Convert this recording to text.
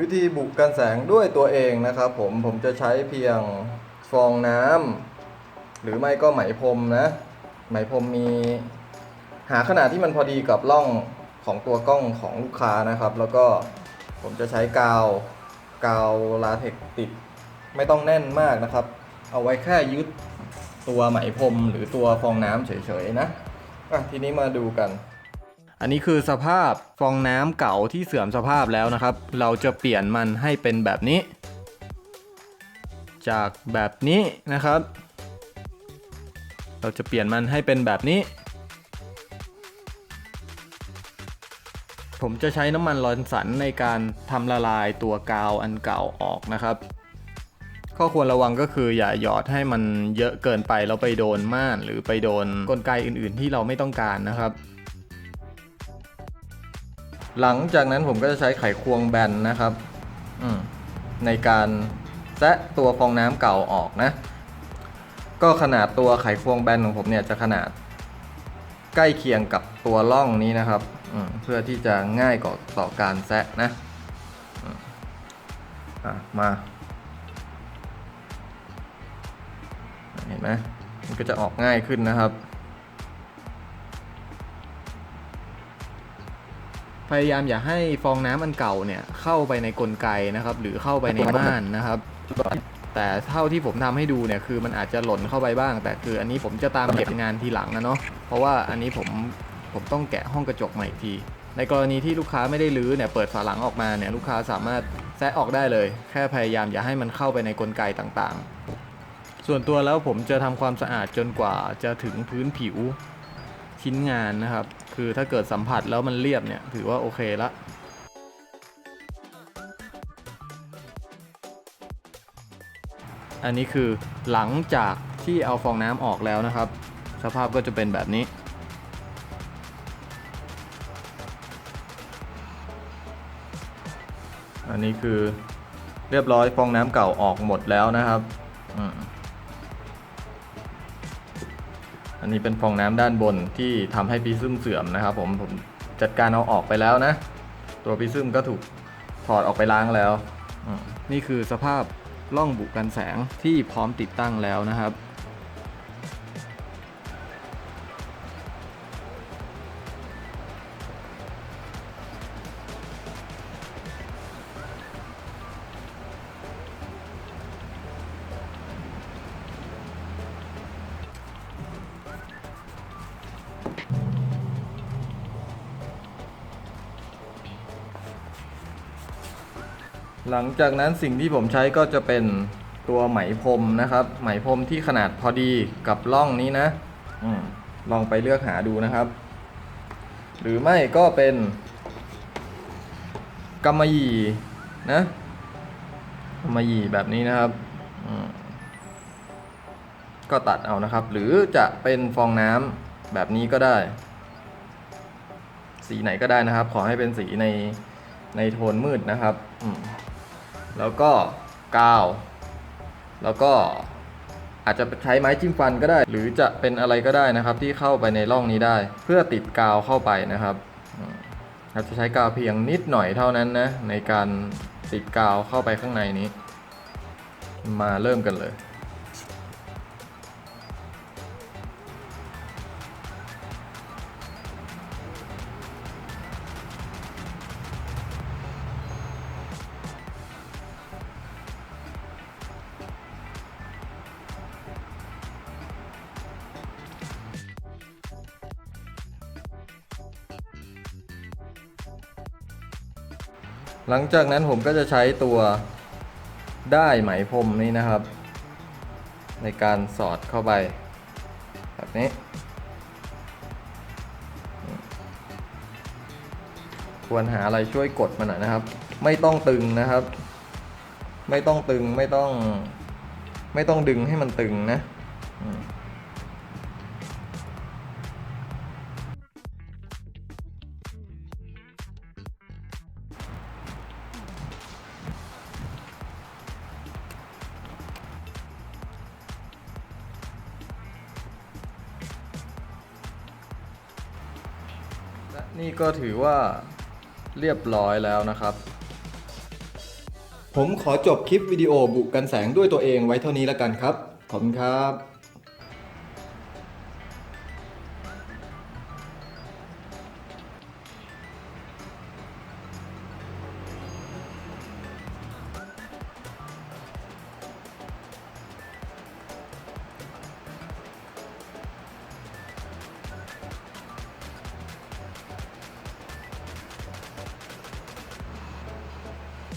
วิธีบุกกันแสงด้วยตัวเองนะครับ ผมผมจะใช้เพียงฟองน้ำหรือไม่ก็ไหมพรมนะ ไหมพรมมีหาขนาดที่มันพอดีกับร่องของตัวกล้องของลูกค้านะครับ แล้วก็ผมจะใช้กาวกาวลาเทกติด ไม่ต้องแน่นมากนะครับ เอาไว้แค่ยึดตัวไหมพรมหรือตัวฟองน้ำเฉยๆนะอะทีนี้มาดูกัน อันนี้คือสภาพฟองน้ำเก่าที่เสื่อมสภาพแล้วนะครับ เราจะเปลี่ยนมันให้เป็นแบบนี้ จากแบบนี้นะครับ เราจะเปลี่ยนมันให้เป็นแบบนี้ ผมจะใช้น้ำมันลอนสันในการทำละลายตัวกาวอันเก่าออกนะครับข้อควรระวังก็คืออย่าหยอดให้มันเยอะเกินไปแล้วไปโดนม่าน หรือไปโดนกลไกอื่นๆที่เราไม่ต้องการนะครับ หลังจากนั้นผมก็จะใช้ไขควงแบนนะครับในการแซะตัวฟองน้ำเก่าออกนะ ก็ขนาดตัวไขควงแบนของผมเนี่ยจะขนาดใกล้เคียงกับตัวล่องนี้นะครับเพื่อที่จะง่ายกว่าต่อการแซะนะะมาเห็นไหมมันก็จะออกง่ายขึ้นนะครับายามอย่าให้ฟองน้ำอันเก่าเนี่ยเข้าไปในกลไกนะครับ หรือเข้าไปในม่านนะครับ แต่เท่าที่ผมทำให้ดูเนี่ยคือมันอาจจะหล่นเข้าไปบ้าง แต่คืออันนี้ผมจะตามเก็บงานทีหลังนะเนาะเพราะว่าอันนี้ผมผมต้องแกะห้องกระจกใหม่อีกที ในกรณีที่ลูกค้าไม่ได้รื้อเนี่ยเปิดฝาหลังออกมาเนี่ยลูกค้าสามารถแซะออกได้เลย แค่พยายามอย่าให้มันเข้าไปในกลไกต่างๆ ส่วนตัวแล้วผมจะทำความสะอาดจนกว่าจะถึงพื้นผิวชิ้นงานนะครับ คือถ้าเกิดสัมผัสแล้วมันเรียบเนี่ย ถือว่าโอเคละอันนี้คือหลังจากที่เอาฟองน้ำออกแล้วนะครับ สภาพก็จะเป็นแบบนี้ อันนี้คือเรียบร้อยฟองน้ำเก่าออกหมดแล้วนะครับ อืม อันนี้เป็นฟองน้ำด้านบนที่ทำให้พิซึมเสื่อมนะครับผมผมจัดการเอาออกไปแล้วนะ ตัวพิซึมก็ถูกถอดออกไปล้างแล้ว นี่คือสภาพล่องบุกันแสงที่พร้อมติดตั้งแล้วนะครับ หลังจากนั้นสิ่งที่ผมใช้ก็จะเป็นตัวไหมพรมนะครับ ไหมพรมที่ขนาดพอดีกับร่องนี้นะอลองไปเลือกหาดูนะครับ หรือไม่ก็เป็นกำมะหยี่นะกำมะหยี่แบบนี้นะครับก็ตัดเอานะครับ หรือจะเป็นฟองน้ำแบบนี้ก็ได้ สีไหนก็ได้นะครับ ขอให้เป็นสีในในโทนมืดนะครับอืม แล้วก็กาว แล้วก็อาจจะใช้ไม้จิ้มฟันก็ได้ หรือจะเป็นอะไรก็ได้นะครับ ที่เข้าไปในร่องนี้ได้ เพื่อติดกาวเข้าไปนะครับเราจะใช้กาวเพียงนิดหน่อยเท่านั้นนะในการติดกาวเข้าไปข้างในนี้ มาเริ่มกันเลย หลังจากนั้นผมก็จะใช้ตัวได้ไหมพรมนี้นะครับ ในการสอดเข้าไป แบบนี้ ควรหาอะไรช่วยกดมันหน่อยนะครับ ไม่ต้องตึงนะครับ ไม่ต้องตึงไม่ต้อง ไม่ต้องดึงให้มันตึงนะ นี่ก็ถือว่าเรียบร้อยแล้วนะครับ ผมขอจบคลิปวิดีโอบุกกันแสงด้วยตัวเองไว้เท่านี้แล้วกันครับ ขอบคุณครับ